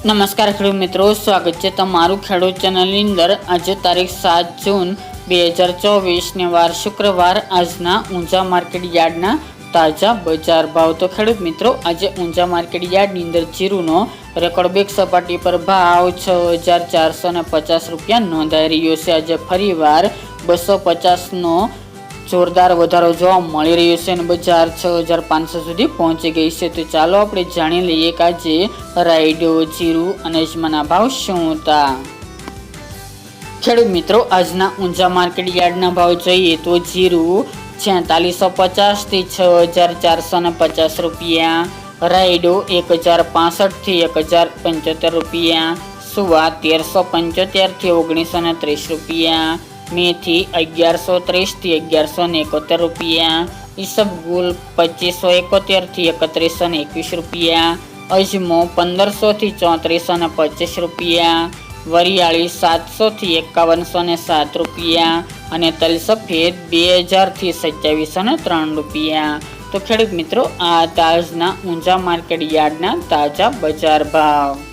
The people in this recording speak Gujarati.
નમસ્કાર ખેડૂત મિત્રો, સ્વાગત છે તમારું ખેડૂત ચેનલની અંદર. આજે તારીખ સાત જૂન બે હજાર ચોવીસને વાર શુક્રવાર. આજના ઊંઝા માર્કેટ યાર્ડના તાજા બજાર ભાવ. તો ખેડૂત મિત્રો, આજે ઊંઝા માર્કેટ યાર્ડની અંદર જીરુનો રેકોર્ડ બેક સપાટી પર ભાવ છ હજાર ચારસો ને પચાસ રૂપિયા નોંધાઈ રહ્યો છે. આજે ફરીવાર બસો પચાસનો જોરદાર વધારો જોવા મળી રહ્યો છે અને બજાર છ હજાર પાંચસો સુધી પહોંચી ગઈ છે. તો ચાલો આપણે જાણી લઈએ કે આજે રાયડો જીરું અને અજમાના ભાવ શું હતા? ખેડૂત મિત્રો, આજના ઊંઝા માર્કેટ યાર્ડના ભાવ જોઈએ તો જીરું છેતાલીસો પચાસથી છ હજાર ચારસો ને પચાસ રૂપિયા રાયડો એક હજાર પાસઠથી એક હજાર પંચોતેર રૂપિયા, સુવા તેરસો પંચોતેરથી ઓગણીસો ને ત્રીસ રૂપિયા મેથી અગિયારસો ત્રીસથી અગિયારસો ને એકોતેર રૂપિયા ઈસબગુલ પચીસો એકોતેરથી એકત્રીસો ને એકવીસ રૂપિયા, અજમો પંદરસોથી ચોત્રીસો ને પચીસ રૂપિયા, વરિયાળી સાતસોથી એકાવનસો ને સાત રૂપિયા અને તલ સફેદ બે હજારથી સત્યાવીસો ને ત્રણ રૂપિયા. તો ખેડૂત મિત્રો, આ તાજના ઊંઝા માર્કેટ યાર્ડના તાજા બજાર ભાવ.